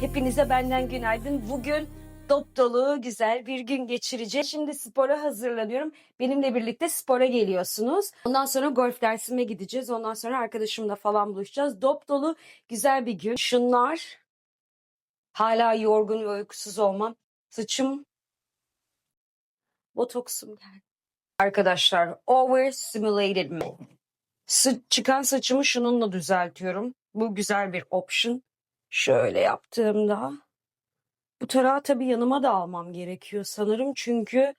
Hepinize benden günaydın. Bugün dop dolu güzel bir gün geçireceğiz. Şimdi spora hazırlanıyorum. Benimle birlikte spora geliyorsunuz. Ondan sonra golf dersime gideceğiz. Ondan sonra arkadaşımla falan buluşacağız. Dop dolu güzel bir gün. Şunlar hala yorgun ve uykusuz olmam. Saçım botoksum geldi. Arkadaşlar over stimulated me. Sı- çıkan saçımı şununla düzeltiyorum. Bu güzel bir option. Şöyle yaptığımda bu tarağı tabii yanıma da almam gerekiyor sanırım çünkü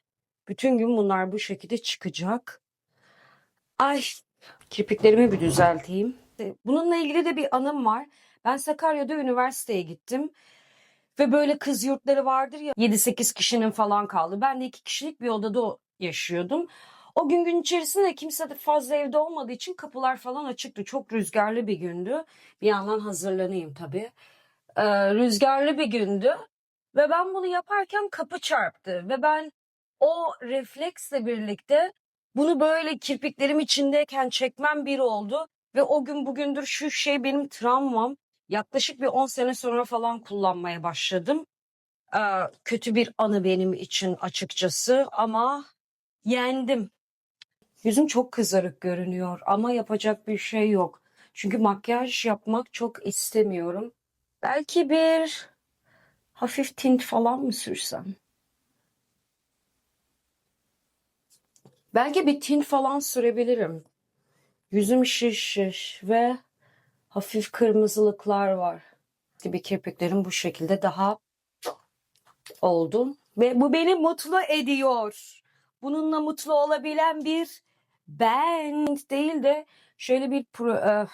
bütün gün bunlar bu şekilde çıkacak. Ay kirpiklerimi bir düzelteyim. Bununla ilgili de bir anım var. Ben Sakarya'da üniversiteye gittim. Ve böyle kız yurtları vardır ya 7-8 kişinin falan kaldı. Ben de 2 kişilik bir odada yaşıyordum. O gün gün içerisinde kimse de fazla evde olmadığı için kapılar falan açıktı. Çok rüzgarlı bir gündü. Bir yandan hazırlanayım tabii. Ee, rüzgarlı bir gündü. Ve ben bunu yaparken kapı çarptı. Ve ben o refleksle birlikte bunu böyle kirpiklerim içindeyken çekmem bir oldu. Ve o gün bugündür şu şey benim travmam. Yaklaşık bir 10 sene sonra falan kullanmaya başladım. Ee, kötü bir anı benim için açıkçası ama yendim. Yüzüm çok kızarık görünüyor ama yapacak bir şey yok. Çünkü makyaj yapmak çok istemiyorum. Belki bir hafif tint falan mı sürsem? Belki bir tint falan sürebilirim. Yüzüm şiş şiş ve hafif kırmızılıklar var. Gibi kirpiklerim bu şekilde daha oldu. Ve bu beni mutlu ediyor. Bununla mutlu olabilen bir ben değil de şöyle bir pro- eh,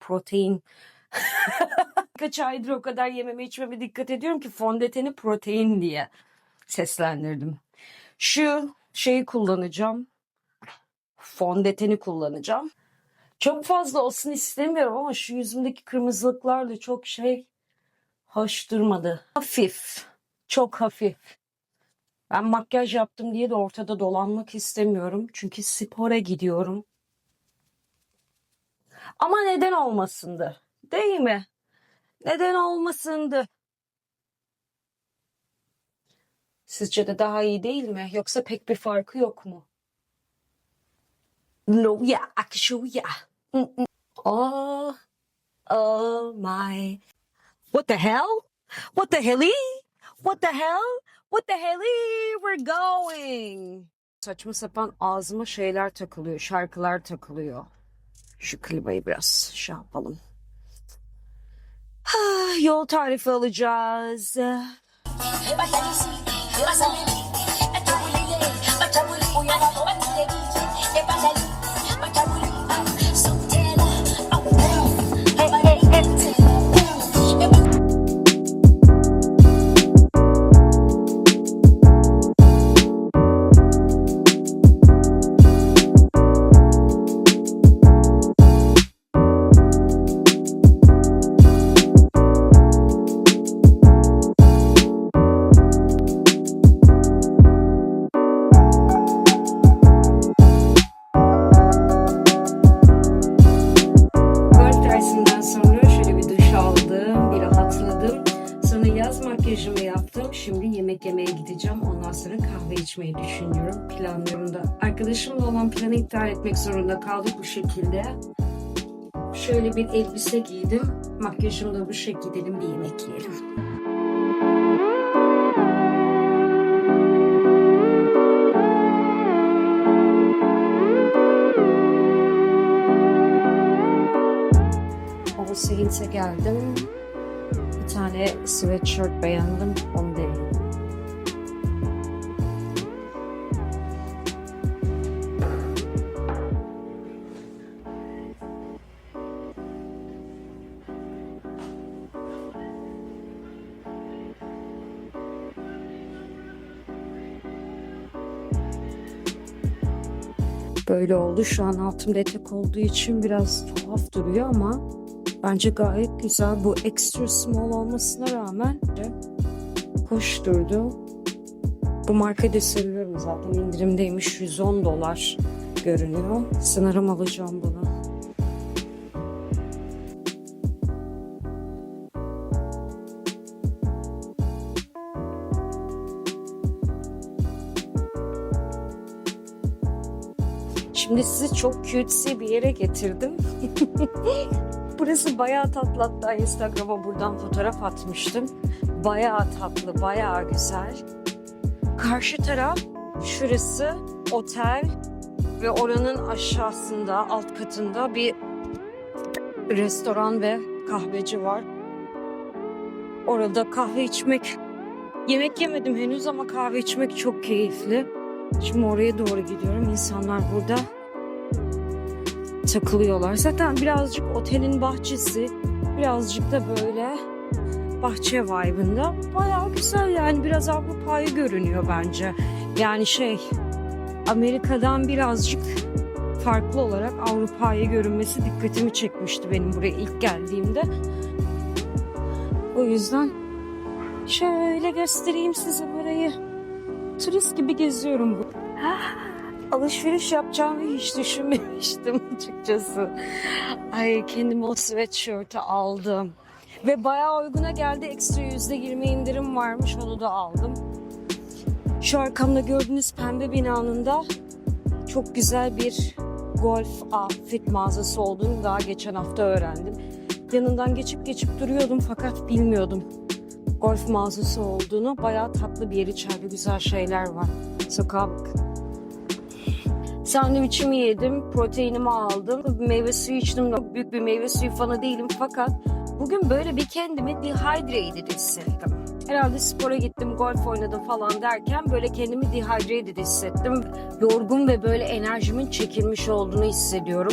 protein. Kaç aydır o kadar yememe içmeme dikkat ediyorum ki fondöteni protein diye seslendirdim. Şu şeyi kullanacağım. Fondöteni kullanacağım. Çok fazla olsun istemiyorum ama şu yüzümdeki kırmızılıklar da çok şey hoş durmadı. Hafif. Çok hafif. Ben makyaj yaptım diye de ortada dolanmak istemiyorum. Çünkü spora gidiyorum. Ama neden olmasındı? Değil mi? Neden olmasındı? Sizce de daha iyi değil mi? Yoksa pek bir farkı yok mu? No, yeah, actually, yeah. Oh, oh my. What the hell? What the helly? What the hell? What the helly? We're going. Saçma sapan ağzıma şeyler takılıyor, şarkılar takılıyor. Şu klimayı biraz şey yapalım. Ah, Yol tarifi alacağız. İptal etmek zorunda kaldık bu şekilde. Şöyle bir elbise giydim. Makyajımı da bu şekilde gidelim bir yemek yiyelim. Saints'e geldim. Bir tane sweatshirt beğendim. Onu Böyle oldu. Şu an altımda etek olduğu için biraz tuhaf duruyor ama bence gayet güzel. Bu extra small olmasına rağmen hoş durdu. Bu markayı da seviyorum zaten indirimdeymiş 110 dolar görünüyor. Sanırım alacağım bunu. Şimdi sizi çok cutesy bir yere getirdim. Burası bayağı tatlı hatta Instagram'a buradan fotoğraf atmıştım. Bayağı tatlı, bayağı güzel. Karşı taraf şurası otel ve oranın aşağısında alt katında bir restoran ve kahveci var. Orada kahve içmek yemek yemedim henüz ama kahve içmek çok keyifli. Şimdi oraya doğru gidiyorum. İnsanlar burada takılıyorlar. Zaten birazcık otelin bahçesi, birazcık da böyle bahçe vibe'ında. Bayağı güzel yani biraz Avrupa'yı görünüyor bence. Yani şey Amerika'dan birazcık farklı olarak Avrupa'yı görünmesi dikkatimi çekmişti benim buraya ilk geldiğimde. O yüzden şöyle göstereyim size burayı. Turist gibi geziyorum bu. Alışveriş yapacağımı hiç düşünmemiştim açıkçası. Ay kendime o sweatshirt'ı aldım. Ve bayağı uyguna geldi. Ekstra yüzde yirmi indirim varmış. Onu da aldım. Şu arkamda gördüğünüz pembe binanın da çok güzel bir golf outfit mağazası olduğunu daha geçen hafta öğrendim. Yanından geçip geçip duruyordum fakat bilmiyordum golf mağazası olduğunu. Bayağı tatlı bir yer içeride güzel şeyler var. Sokağa bakın. Sandviçimi yedim, proteinimi aldım. Bir meyve suyu içtim. Çok büyük bir meyve suyu fanı değilim fakat bugün böyle bir kendimi dehydrated hissettim. Herhalde spora gittim, golf oynadım falan derken böyle kendimi dehydrated hissettim. Yorgun ve böyle enerjimin çekilmiş olduğunu hissediyorum.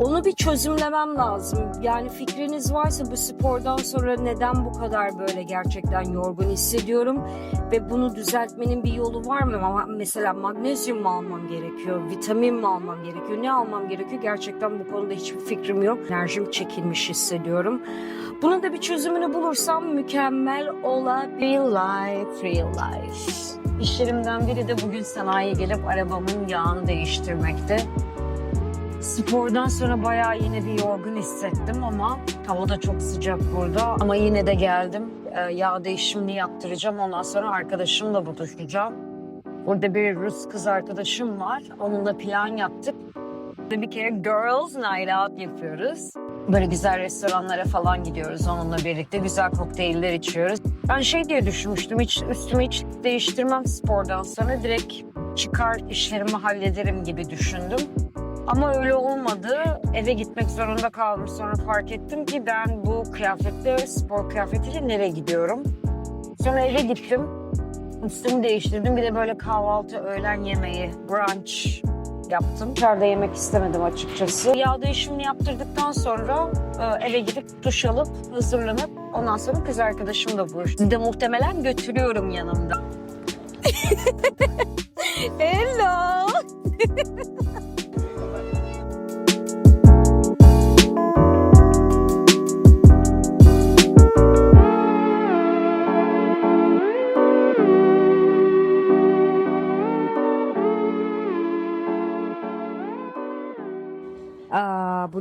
Onu bir çözümlemem lazım. Yani fikriniz varsa bu spordan sonra neden bu kadar böyle gerçekten yorgun hissediyorum ve bunu düzeltmenin bir yolu var mı? Mesela magnezyum mu almam gerekiyor, vitamin mi almam gerekiyor, ne almam gerekiyor? Gerçekten bu konuda hiçbir fikrim yok. Enerjim çekilmiş hissediyorum. Bunun da bir çözümünü bulursam mükemmel olabilir. Real life, real life. İşlerimden biri de bugün sanayiye gelip arabamın yağını değiştirmekte. Spordan sonra bayağı yine bir yorgun hissettim ama hava da çok sıcak burada. Ama yine de geldim. Ee, yağ değişimini yaptıracağım. Ondan sonra arkadaşımla buluşacağım. Burada bir Rus kız arkadaşım var. Onunla plan yaptık. Bir kere Girls Night Out yapıyoruz. Böyle güzel restoranlara falan gidiyoruz onunla birlikte. Güzel kokteyller içiyoruz. Ben şey diye düşünmüştüm. Hiç üstümü hiç değiştirmem spordan sonra. Direkt çıkar işlerimi hallederim gibi düşündüm. Ama öyle olmadı. Eve gitmek zorunda kaldım. Sonra fark ettim ki ben bu kıyafetle, spor kıyafetiyle nereye gidiyorum? Sonra eve gittim. Üstümü değiştirdim. Bir de böyle kahvaltı, öğlen yemeği, brunch yaptım. Dışarıda yemek istemedim açıkçası. Yağ değişimini yaptırdıktan sonra e, eve gidip duş alıp hazırlanıp ondan sonra kız arkadaşımla buluştum. De muhtemelen götürüyorum yanımda. Hello.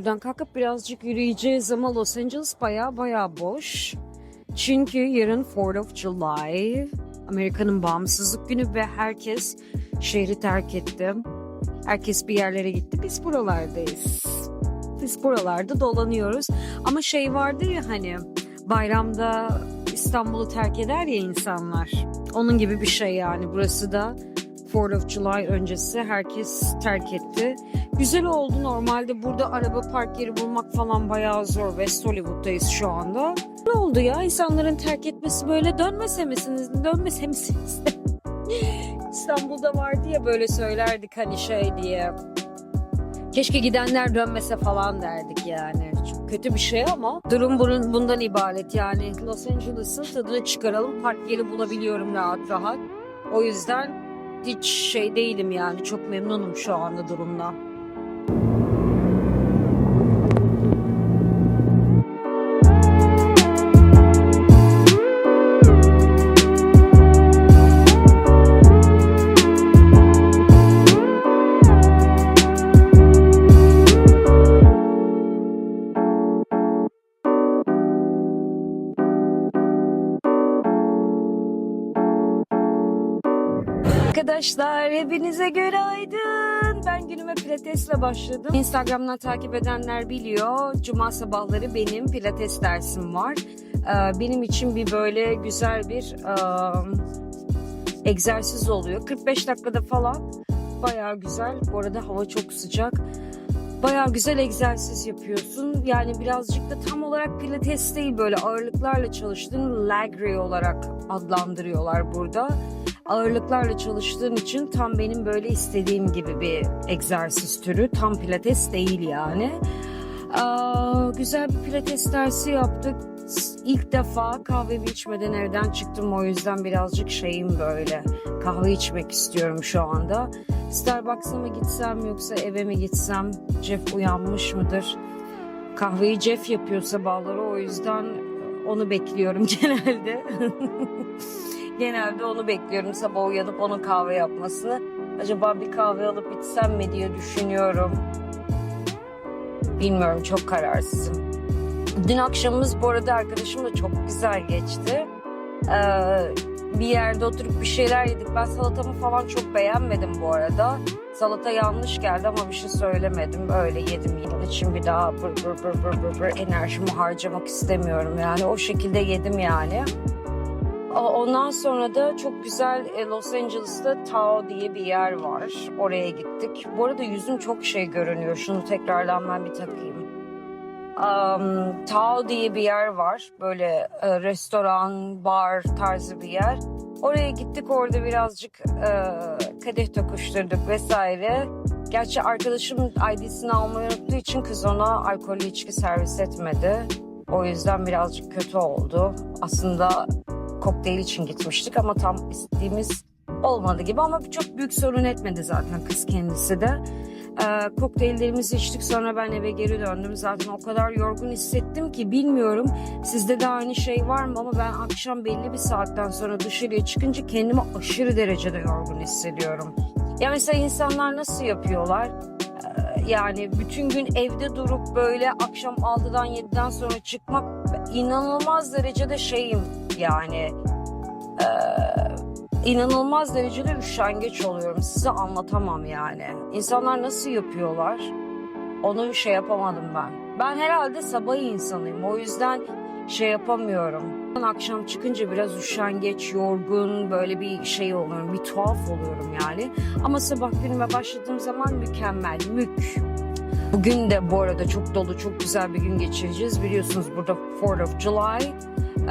buradan kalkıp birazcık yürüyeceğiz ama Los Angeles baya baya boş. Çünkü yarın 4th of July, Amerika'nın bağımsızlık günü ve herkes şehri terk etti. Herkes bir yerlere gitti. Biz buralardayız. Biz buralarda dolanıyoruz. Ama şey vardır ya hani bayramda İstanbul'u terk eder ya insanlar. Onun gibi bir şey yani. Burası da 4th of July öncesi herkes terk etti. Güzel oldu normalde burada araba park yeri bulmak falan bayağı zor. West Hollywood'dayız şu anda. Ne oldu ya insanların terk etmesi böyle dönmese misiniz dönmese misiniz İstanbul'da vardı ya böyle söylerdik hani şey diye. Keşke gidenler dönmese falan derdik yani. Çok kötü bir şey ama durum bunun, bundan ibaret yani. Los Angeles'ın tadını çıkaralım. Park yeri bulabiliyorum rahat rahat. O yüzden hiç şey değilim yani. Çok memnunum şu anda durumdan. Arkadaşlar hepinize günaydın. Ben günüme pilatesle başladım. Instagram'dan takip edenler biliyor. Cuma sabahları benim pilates dersim var. Ee, Benim için bir böyle güzel bir ıı, egzersiz oluyor. 45 dakikada falan. Bayağı güzel. Bu arada hava çok sıcak. Bayağı güzel egzersiz yapıyorsun. Yani birazcık da tam olarak pilates değil böyle ağırlıklarla çalıştığın lagri olarak adlandırıyorlar burada. Ağırlıklarla çalıştığın için tam benim böyle istediğim gibi bir egzersiz türü. Tam pilates değil yani. Aa, güzel bir pilates dersi yaptık. İlk defa kahvemi içmeden evden çıktım o yüzden birazcık şeyim böyle. Kahve içmek istiyorum şu anda. Starbucks'a mı gitsem yoksa eve mi gitsem? Jeff uyanmış mıdır? Kahveyi Jeff yapıyor sabahları o yüzden onu bekliyorum genelde. genelde onu bekliyorum sabah uyanıp onun kahve yapmasını. Acaba bir kahve alıp içsem mi diye düşünüyorum. Bilmiyorum çok kararsızım. Dün akşamımız bu arada arkadaşımla çok güzel geçti. Ee, bir yerde oturup bir şeyler yedik. Ben salatamı falan çok beğenmedim bu arada. Salata yanlış geldi ama bir şey söylemedim. Öyle yedim yedim için bir daha bır bır bır bır bır enerjimi harcamak istemiyorum yani. O şekilde yedim yani. Ondan sonra da çok güzel e, Los Angeles'ta Tao diye bir yer var. Oraya gittik. Bu arada yüzüm çok şey görünüyor. Şunu tekrardan ben bir takayım. Um, Tao diye bir yer var. Böyle e, restoran, bar tarzı bir yer. Oraya gittik orada birazcık e, kadeh tokuşturduk vesaire. Gerçi arkadaşım ID'sini almayı unuttuğu için kız ona alkollü içki servis etmedi. O yüzden birazcık kötü oldu. Aslında kokteyl için gitmiştik ama tam istediğimiz olmadı gibi ama çok büyük sorun etmedi zaten kız kendisi de. Ee, kokteyllerimizi içtik sonra ben eve geri döndüm. Zaten o kadar yorgun hissettim ki bilmiyorum sizde de aynı şey var mı ama ben akşam belli bir saatten sonra dışarıya çıkınca kendimi aşırı derecede yorgun hissediyorum. Ya mesela insanlar nasıl yapıyorlar? Yani bütün gün evde durup böyle akşam 6'dan 7'den sonra çıkmak inanılmaz derecede şeyim yani ee, inanılmaz derecede üşengeç oluyorum. Size anlatamam yani. İnsanlar nasıl yapıyorlar? Onu şey yapamadım ben. Ben herhalde sabah insanıyım. O yüzden şey yapamıyorum. Akşam çıkınca biraz üşengeç, yorgun, böyle bir şey oluyorum. Bir tuhaf oluyorum yani. Ama sabah günüme başladığım zaman mükemmel, mük. Bugün de bu arada çok dolu, çok güzel bir gün geçireceğiz. Biliyorsunuz burada 4th of July.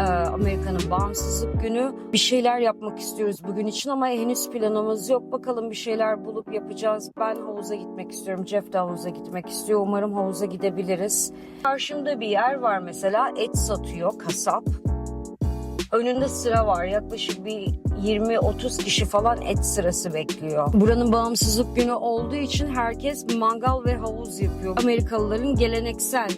Ee, Amerika'nın bağımsızlık günü. Bir şeyler yapmak istiyoruz bugün için ama henüz planımız yok. Bakalım bir şeyler bulup yapacağız. Ben havuza gitmek istiyorum. Jeff de havuza gitmek istiyor. Umarım havuza gidebiliriz. Karşımda bir yer var mesela et satıyor kasap. Önünde sıra var. Yaklaşık bir 20-30 kişi falan et sırası bekliyor. Buranın bağımsızlık günü olduğu için herkes mangal ve havuz yapıyor. Amerikalıların geleneksel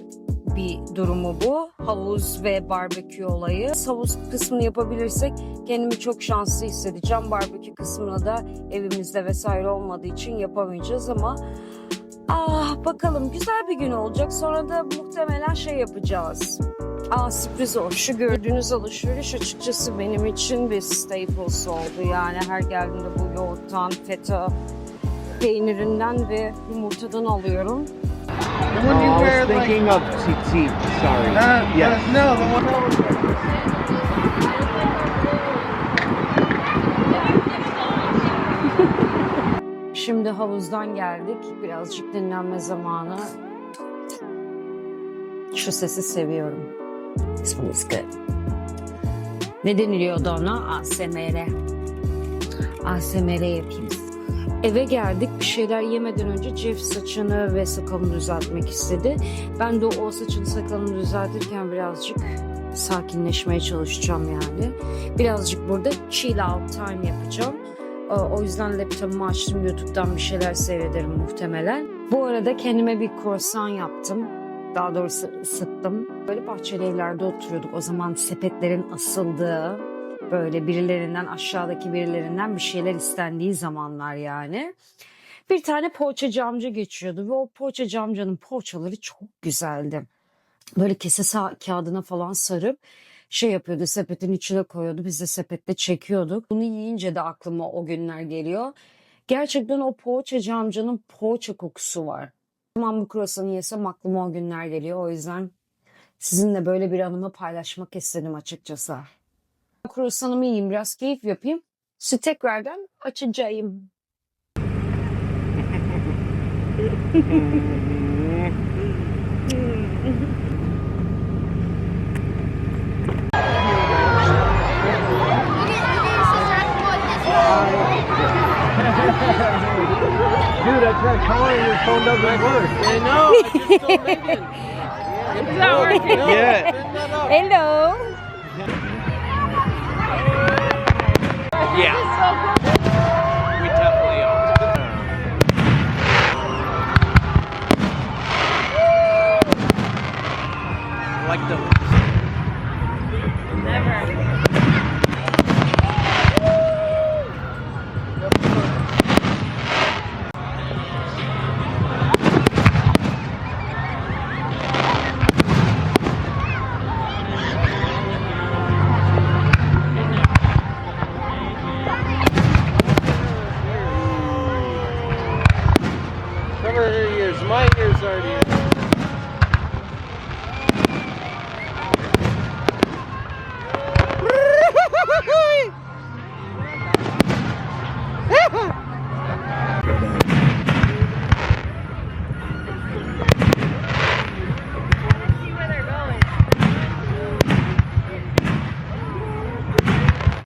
bir durumu bu. Havuz ve barbekü olayı. Havuz kısmını yapabilirsek kendimi çok şanslı hissedeceğim. Barbekü kısmını da evimizde vesaire olmadığı için yapamayacağız ama ah bakalım güzel bir gün olacak. Sonra da muhtemelen şey yapacağız. Aa sürpriz oldu. Şu gördüğünüz alışveriş açıkçası benim için bir staples oldu. Yani her geldiğimde bu yoğurttan, feta peynirinden ve yumurtadan alıyorum. The one Oh, you I wear was like thinking of TT. Sorry. uh, yes. uh, no, the one Şimdi havuzdan geldik. Birazcık dinlenme zamanı. Şu sesi seviyorum. This one is good. Ne deniliyordu ona? ASMR. ASMR yapayım. Eve geldik. Bir şeyler yemeden önce Jeff saçını ve sakalını düzeltmek istedi. Ben de o saçını sakalını düzeltirken birazcık sakinleşmeye çalışacağım yani. Birazcık burada chill out time yapacağım. Ee, O yüzden laptopumu açtım. YouTube'dan bir şeyler seyrederim muhtemelen. Bu arada kendime bir croissant yaptım. Daha doğrusu ısıttım. Böyle bahçeli evlerde oturuyorduk. O zaman sepetlerin asıldığı, böyle birilerinden aşağıdaki birilerinden bir şeyler istendiği zamanlar yani. Bir tane poğaçacı amca geçiyordu ve o poğaçacı amcanın poğaçaları çok güzeldi. Böyle kese kağıdına falan sarıp şey yapıyordu sepetin içine koyuyordu. Biz de sepette çekiyorduk. Bunu yiyince de aklıma o günler geliyor. Gerçekten o poğaçacı amcanın poğaça kokusu var. Tamam bu kruvasanı yesem aklıma o günler geliyor. O yüzden sizinle böyle bir anımı paylaşmak istedim açıkçası. Kruvasanımı yiyeyim biraz keyif yapayım. Su tekrardan açacağım. Dude, I tried calling your phone doesn't work. I know. I just Megan. It's not working. Yeah. Hello. Yeah.